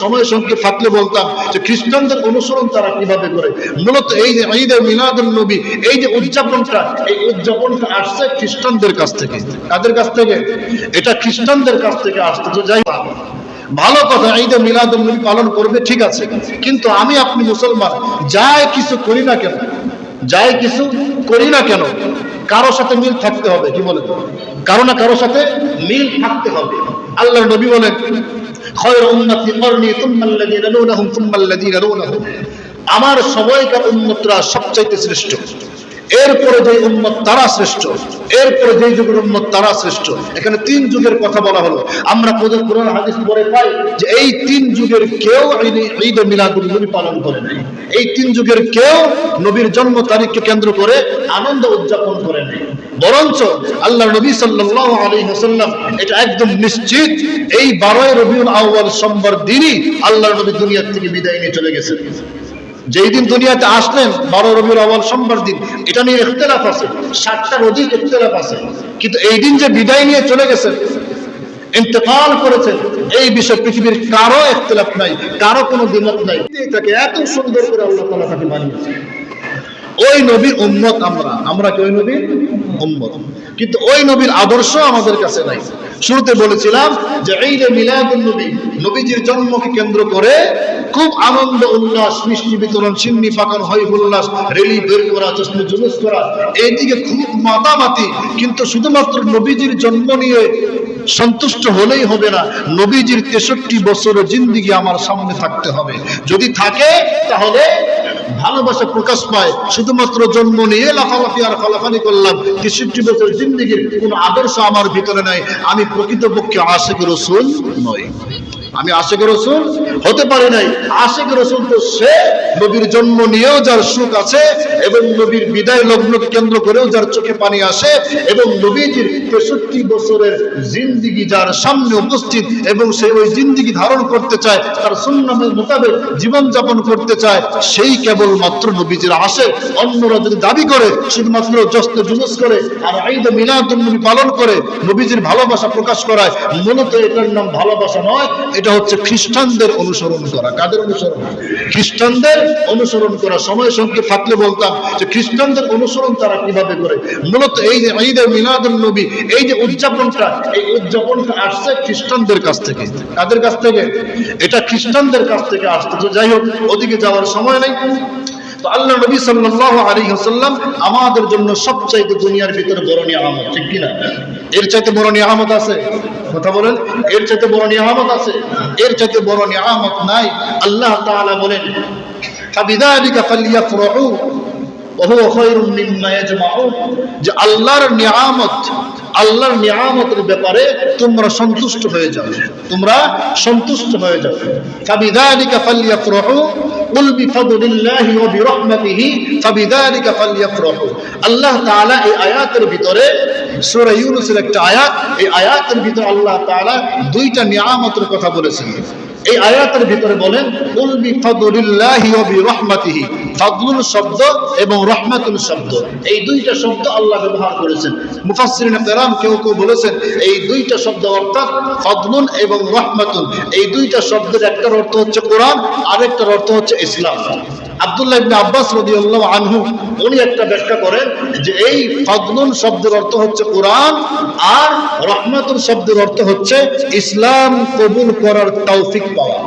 সময় সঙ্গে থাকলে বলতাম যে খ্রিস্টানদের অনুসরণ তারা কীভাবে করে? মূলত এই যে ঈদের মিলাদুল নবী, এই যে উদযাপনটা, এই উদযাপনটা আসছে খ্রিস্টানদের কাছ থেকে। কাদের কাছ থেকে? এটা খ্রিস্টানদের কাছ থেকে আসছে। তো যাই ভালো কথা, ঈদে মিলাদুল নবী পালন করবে, ঠিক আছে। কিন্তু আমি আপনি মুসলমান, যাই কিছু করি না কেন, যাই কিছু করি না কেন, কারও সাথে মিল থাকতে হবে, কি বলে কারও না কারও সাথে মিল থাকতে হবে। আল্লাহ নবী বলেন খয়র উন্নতি তুম্মাল্লাযীনা লুনাহুম আমার সময়কার উন্নতরা সবচাইতে শ্রেষ্ঠ। এরপরে যে উম্মত তারা শ্রেষ্ঠ, এরপরে যে যুগের উম্মত তারা শ্রেষ্ঠ, এখানে তিন যুগের কথা বলা হলো। আমরা হাদিস পড়ে পাই যে এই তিন যুগের কেউ ঈদ- মিলাদুল নবী পালন করে নাই। এই তিন যুগের কেউ নবীর জন্ম তারিখকে কেন্দ্র করে আনন্দ উদযাপন করে নাই। বরঞ্চ আল্লাহ নবী সাল্লাল্লাহু আলাইহি ওয়াসাল্লাম এটা একদম নিশ্চিত, এই 12 রবিউল আউয়াল সোমবার দিনই আল্লাহর নবী দুনিয়া থেকে বিদায় নিয়ে চলে গেছেন। যেই দিন দুনিয়াতে আসলেন, বারো রবির অবল সোমবার দিন, এটা নিয়ে ইখতিলাফ আছে ষাটটার অধিক ইখতিলাফ আছে। কিন্তু এই দিন যে বিদায় নিয়ে চলে গেছেন, ইন্তকাল করেছেন, এই বিষয়ে পৃথিবীর কারও ইখতিলাফ নাই, কারও কোনো দ্বিমত নাই। তাকে এত সুন্দর করে আল্লাহ তালা তাকে বানিয়েছে ওই নবীর উম্মত আমরা। আমরা কি ওই নবীর? উম্মত। কিন্তু ওই নবীর আদর্শ আমাদের কাছে নাই। শুরুতে বলেছিলাম যে এই যে মিলাদুল নবী, নবীজির জন্মকে কেন্দ্র করে খুব আনন্দ, উল্লাস, মিষ্টি বিতরণ, সিন্নি পাকান হই উল্লাস রেলি বের করা, চশমে জুলুস করা, এইদিকে খুব মাতামাতি। কিন্তু শুধুমাত্র নবীজির জন্ম নিয়ে সন্তুষ্ট হলেই হবে না, নবীজির তেষট্টি বছরের জিন্দিগি আমার সামনে থাকতে হবে। যদি থাকে, তাহলে ভালোবাসা প্রকাশ পায়। শুধুমাত্র জন্ম নিয়ে লাফালাফি আর ফালাফালি করলাম। তেষট্টি বছর জিন্দিগির কোনো আদর্শ আমার ভিতরে নাই। আমি প্রকৃতপক্ষে আশেক রসুল নই। আমি আশেক রসুল হতে পারি নাই। আশেক রসুল তো সে নবীর জন্ম নিয়েও যার সুখ আছে এবং নবীর বিদায় লগ্নকে কেন্দ্র করেও যার চোখে পানি আসে এবং নবীজির তেষট্টি বছরের জিন্দিগি যার সামনে উপস্থিত এবং সে ওই জিন্দিগি ধারণ করতে চায়, তার সুন্নামের মোতাবেক জীবনযাপন করতে চায়, সেই কেবলমাত্র নবীজির আসে। অন্যরা যদি দাবি করে, শুধুমাত্র জস্ত জুলুস করে আর ঈদ মিলাদুন নবী পালন করে নবীজির ভালোবাসা প্রকাশ করায়, মূলত এটার নাম ভালোবাসা নয়, এটা হচ্ছে খ্রিস্টানদের অনুসরণ করা। কাদের অনুসরণ? খ্রিস্টানদের অনুসরণ করা। সময় সঙ্গে থাকলে বলতাম যে খ্রিস্টানদের অনুসরণ তারা কীভাবে করে? মূলত এই যে ঈদের মিলাদুল নবী, এই যে উদযাপনটা, এই উদযাপনটা আসছে খ্রিস্টানদের কাছ থেকে। কাদের কাছ থেকে? এটা খ্রিস্টানদের কাছ থেকে আসছে। তো যাই হোক, ওদিকে যাওয়ার সময় নেই। তো আল্লাহ নবী সাল্লাহ আলহিহাসাল্লাম আমাদের জন্য সবচাইতে দুনিয়ার ভিতরে বড় নিয়ামত, ঠিক কিনা? এর চাইতে বড় নিয়ামত আছে? কথা বলেন, এর চাইতে বড় নিয়ামত আছে? এর চাইতে বড় নিয়ামত নাই। আল্লাহ তাআলা বলেন যে আল্লাহর আল্লাহর ব্যাপারে তোমরা সন্তুষ্ট হয়ে যাও। তোমরা সন্তুষ্ট হয়ে যাও। ফাবিদালিকা ফালিয়াফরাহু قل بفضل الله وبرحمته فبذلك فليفرحوا আল্লাহ তাআলা এই আয়াতের ভিতরে সূরা ইউনূসের একটা আয়াত এই আয়াতের ভিতরে আল্লাহ তাআলা দুইটা নিয়ামতের কথা বলেছেন এই আয়াতের ভিতরে বলেন শব্দ এবং রহমাতুল শব্দ, এই দুইটা শব্দ আল্লাহ ব্যবহার করেছেন। মুফাসসিরিন কেউ কেউ বলেছেন, এই দুইটা শব্দ অর্থাৎ ফদলুন এবং রহমাতুন। এই দুইটা শব্দের একটার অর্থ হচ্ছে কোরআন, আরেকটার অর্থ হচ্ছে ইসলাম। আব্দুল্লাহ ইবনে আব্বাস রাদিয়াল্লাহু আনহু, উনি একটা ব্যাখ্যা করেন যে এই ফাদলুন শব্দের অর্থ হচ্ছে কোরআন আর রহমাতুল শব্দের অর্থ হচ্ছে ইসলাম কবুল করার তৌফিক পাওয়া।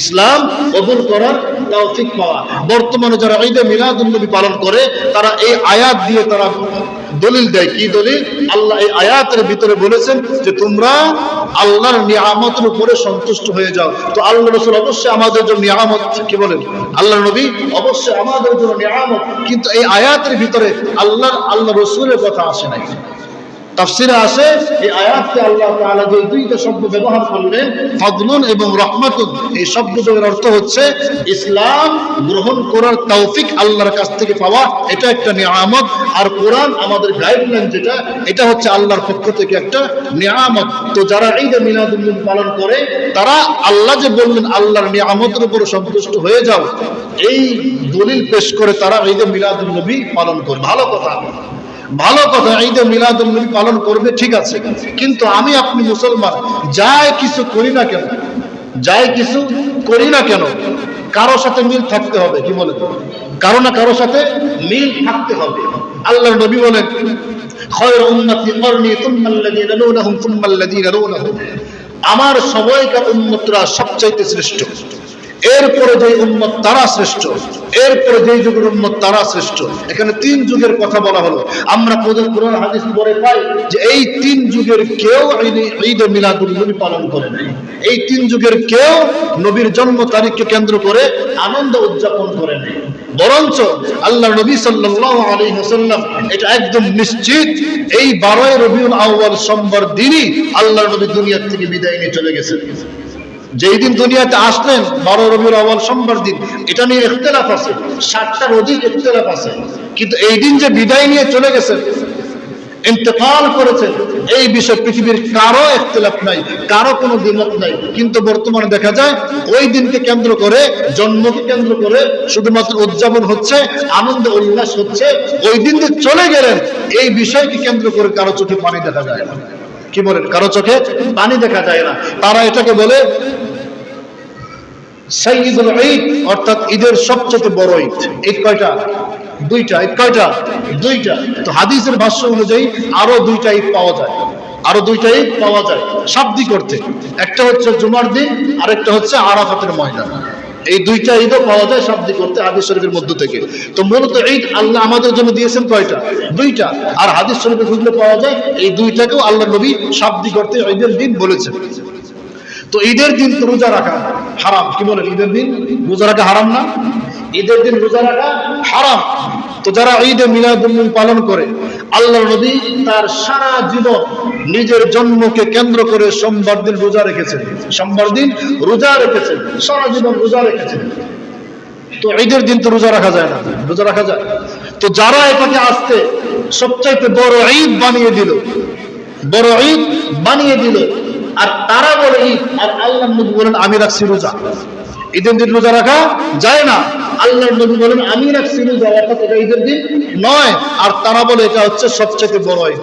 ইসলাম কবুল করার তৌফিক পাওয়া। বর্তমানে যারা ঈদে মিলাদুন নবী পালন করে, তারা এই আয়াত দিয়ে তারা দলিল দেয়। কি দলিল? আল্লাহ এই আয়াতের ভিতরে বলেছেন যে, তোমরা আল্লাহর নিয়ামতের উপরে সন্তুষ্ট হয়ে যাও। তো আল্লাহ রসুল অবশ্যই আমাদের জন্য নিয়ামত, কি বলেন? আল্লাহ নবী অবশ্যই আমাদের জন্য নিয়ামত। কিন্তু এই আয়াতের ভিতরে আল্লাহর আল্লাহ রসুলের কথা আসে নাই। তাফসিরে আসে, এই আয়াতকে আল্লাহ তাআলা যে দুইটা শব্দ ব্যবহার করলেন, ফাদলুন এবং রহমাতুন, এই শব্দ অর্থ হচ্ছে ইসলাম গ্রহণ করার তৌফিক আল্লাহর কাছ থেকে পাওয়া, এটা একটা নিয়ামত। আর কোরআন আমাদের গাইডলাইন যেটা, এটা হচ্ছে আল্লাহর পক্ষ থেকে একটা নিয়ামত। তো যারা ঈদ মিলাদুল পালন করে, তারা আল্লাহ যে বললেন, আল্লাহর নিয়ামতের উপর সন্তুষ্ট হয়ে যাও। এই দলিল পেশ করে তারা ঈদ মিলাদুল নবী পালন করে। ভালো কথা। ভালো কথা, ঈদে মিলাদুল নবী পালন করবে, ঠিক আছে। কিন্তু আমি আপনি মুসলমান, যাই কিছু করি না কেন, যাই কিছু করি না কেন কারও সাথে মিল থাকতে হবে, কি বলে কারও না কারও সাথে মিল থাকতে হবে। আল্লাহ নবী বলেন খয়র উম্মতি করনি তুম্মাল্লাযীনা লুনাহুম তুম্মাল্লাযীনা লুনাহুম আমার সময়কার উম্মতরা সবচাইতে শ্রেষ্ঠ। এরপরে যে উম্মত তারা শ্রেষ্ঠ, এরপরে যে যুগের উম্মত তারা শ্রেষ্ঠ। এখানে তিন যুগের কথা বলা হলো। আমরা কোরআন হাদিস পরে পাই যে এই তিন যুগের কেউ ঈদ মিলাদুল নবী পালন করে নাই। এই তিন যুগের কেউ নবীর জন্ম তারিখকে কেন্দ্র করে আনন্দ উদযাপন করে নাই। বরঞ্চ আল্লাহ নবী সাল্লাল্লাহু আলাইহি ওয়াসাল্লাম এটা একদম নিশ্চিত, এই 12 রবিউল আউয়াল সোমবার দিনই আল্লাহ নবী দুনিয়া থেকে বিদায় নিয়ে চলে গেছেন। যেই দিন দুনিয়াতে আসলেন, বারো রবিউল আওয়াল সোমবার দিন, এটা নিয়ে ইখতিলাফ আছে ষাটটার অধিক ইখতিলাফ আছে। কিন্তু এই দিন যে বিদায় নিয়ে চলে গেছেন, ইন্তেকাল করেছেন, এই বিষয়ে পৃথিবীর কারও ইখতিলাফ নাই, কারও কোনো দ্বিমত নাই। কিন্তু বর্তমানে দেখা যায়, ওই দিনকে কেন্দ্র করে, জন্মকে কেন্দ্র করে শুধুমাত্র উদযাপন হচ্ছে, আনন্দ, উল্লাস হচ্ছে। ওই দিন যে চলে গেলেন, এই বিষয়কে কেন্দ্র করে কারও চোখে পানি দেখা যায় না। কি বলেন? কারও চোখে পানি দেখা যায় না। তারা এটাকে বলে ঈদ ঈদের সবচেয়ে বড় ঈদ। ঈদ কয়টা? দুইটা। ঈদ কয়টা? দুইটা। তো হাদিসের ভাষ্য অনুযায়ী আরও দুইটা ঈদ পাওয়া যায়। আরও দুইটা ঈদ পাওয়া যায়। শাব্দিক অর্থে। একটা হচ্ছে জুমার দিন আর একটা হচ্ছে আরাফাতের ময়দান। এই দুইটা ঈদও পাওয়া যায় শাব্দিক করতে হাদিস শরীফের মধ্য থেকে। তো মূলত ঈদ আল্লাহ আমাদের জন্য দিয়েছেন কয়টা? দুইটা। আর হাদিস শরীফে খুঁজলে পাওয়া যায়, এই দুইটাকেও আল্লাহ নবী শাব্দিক করতে ঈদের দিন বলেছেন। তো ঈদের দিন তো রোজা রাখা হারাম। কি বলেন? ঈদের দিন রোজা রাখা হারাম না? ঈদের দিন রোজা রাখা হারাম। তো যারা ঈদে মিলাদুল্নবী পালন করে আল্লাহ নবী তার সারা জীবন নিজের জন্মকে কেন্দ্র করে সোমবার দিন রোজা রেখেছেন। সোমবার দিন রোজা রেখেছেন, সারা জীবন রোজা রেখেছেন। তো ঈদের দিন তো রোজা রাখা যায় না, রোজা রাখা যায়। তো যারা এটাকে আসতে সবচাইতে বড় ঈদ বানিয়ে দিল, বড় ঈদ বানিয়ে দিল, আর তারা বলে ঈদ, আর আল্লাহ বলেন, আমি রাখছি রোজা। ঈদের দিন রোজা রাখা যায় না। আল্লাহ নবী বলেন আমি রাখছি ঈদের দিন নয়। আর তারা বলে, এটা হচ্ছে সবচাইতে বড় ঈদ।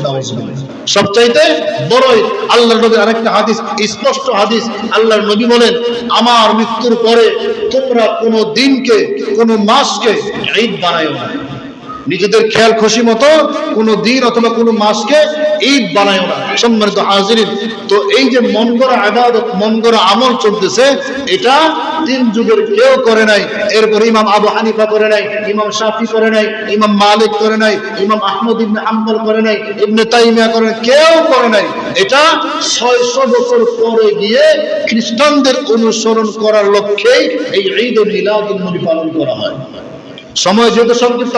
সবচাইতে বড় ঈদ। আল্লাহ নবীর আরেকটা হাদিস, স্পষ্ট হাদিস। আল্লাহর নবী বলেন, আমার মৃত্যুর পরে তোমরা কোনো দিনকে, কোনো মাসকে ঈদ বানায় না। নিজেদের খেয়াল খুশি মতো কোনো দিন অথবা কোনো মাসকে ঈদ বানায় না সম্মানিত হাজিরিন। তো এই যে মন গড়া আবাদত, মন গড়া আমল চলতেছে, এটা তিন যুগের কেউ করে নাই। এরপর ইমাম আবু হানিফা করে নাই, ইমাম শাফি করে নাই, ইমাম মালিক করে নাই, ইমাম আহমদ ইবনে হাম্বল করে নাই, ইবনে তাইমিয়া করে নাই, কেউ করে নাই। এটা ছয়শো বছর পরে গিয়ে খ্রিস্টানদের অনুসরণ করার লক্ষ্যেই এই ঈদ মিলাদুল নবী পালন করা হয়। সময় যেহেতু সংক্ষিপ্ত